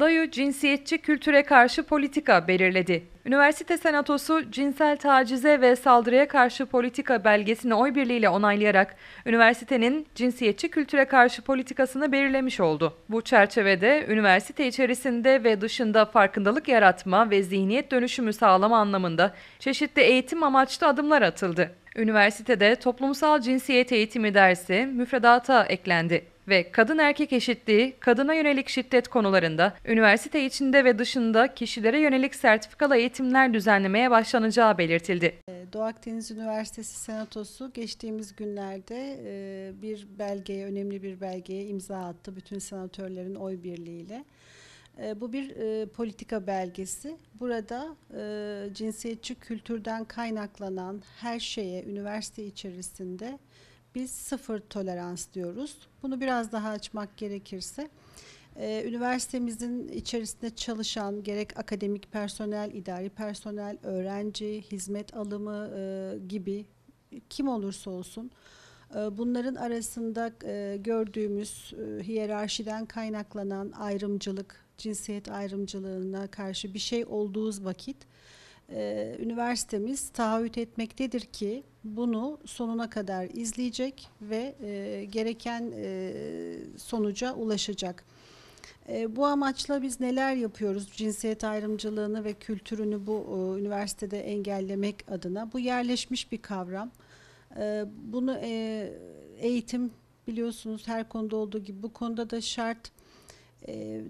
DAYU cinsiyetçi kültüre karşı politika belirledi. Üniversite Senatosu cinsel tacize ve saldırıya karşı politika belgesini oy birliğiyle onaylayarak üniversitenin cinsiyetçi kültüre karşı politikasını belirlemiş oldu. Bu çerçevede üniversite içerisinde ve dışında farkındalık yaratma ve zihniyet dönüşümü sağlama anlamında çeşitli eğitim amaçlı adımlar atıldı. Üniversitede toplumsal cinsiyet eğitimi dersi müfredata eklendi ve kadın erkek eşitliği, kadına yönelik şiddet konularında üniversite içinde ve dışında kişilere yönelik sertifikalı eğitimler düzenlemeye başlanacağı belirtildi. Ee, Doğu Akdeniz Üniversitesi Senatosu geçtiğimiz günlerde e, bir belgeye, önemli bir belgeye imza attı bütün senatörlerin oy birliğiyle. E, Bu bir e, politika belgesi. Burada e, cinsiyetçi kültürden kaynaklanan her şeye üniversite içerisinde biz sıfır tolerans diyoruz. Bunu biraz daha açmak gerekirse, e, üniversitemizin içerisinde çalışan gerek akademik personel, idari personel, öğrenci, hizmet alımı e, gibi kim olursa olsun e, bunların arasında gördüğümüz hiyerarşiden kaynaklanan ayrımcılık, cinsiyet ayrımcılığına karşı bir şey olduğu vakit e, üniversitemiz taahhüt etmektedir ki bunu sonuna kadar izleyecek ve e, gereken e, sonuca ulaşacak. E, bu amaçla biz neler yapıyoruz? Cinsiyet ayrımcılığını ve kültürünü bu e, üniversitede engellemek adına. Bu yerleşmiş bir kavram. E, bunu e, eğitim biliyorsunuz her konuda olduğu gibi bu konuda da şart. E,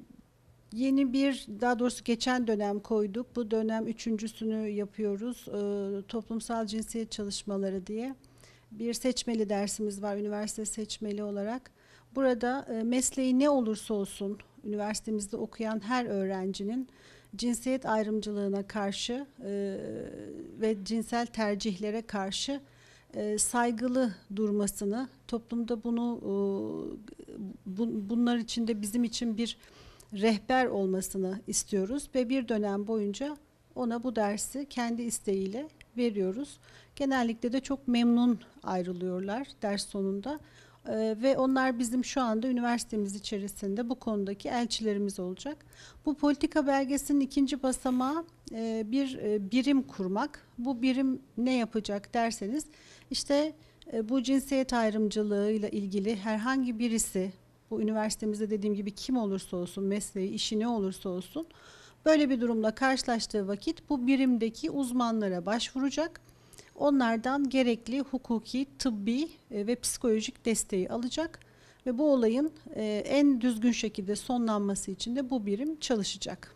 yeni bir daha doğrusu geçen dönem koyduk. Bu dönem üçüncüsünü yapıyoruz. E, toplumsal cinsiyet çalışmaları diye bir seçmeli dersimiz var üniversite seçmeli olarak. Burada e, mesleği ne olursa olsun üniversitemizde okuyan her öğrencinin cinsiyet ayrımcılığına karşı e, ve cinsel tercihlere karşı e, saygılı durmasını, toplumda bunu bu- bunlar içinde bizim için bir rehber olmasını istiyoruz ve bir dönem boyunca ona bu dersi kendi isteğiyle veriyoruz. Genellikle de çok memnun ayrılıyorlar ders sonunda. Ee, ve onlar bizim şu anda üniversitemiz içerisinde bu konudaki elçilerimiz olacak. Bu politika belgesinin ikinci basamağı e, bir e, birim kurmak. Bu birim ne yapacak derseniz işte e, bu cinsiyet ayrımcılığıyla ilgili herhangi birisi bu üniversitemizde dediğim gibi kim olursa olsun mesleği işi ne olursa olsun böyle bir durumla karşılaştığı vakit bu birimdeki uzmanlara başvuracak. Onlardan gerekli hukuki, tıbbi e, ve psikolojik desteği alacak ve bu olayın e, en düzgün şekilde sonlanması için de bu birim çalışacak.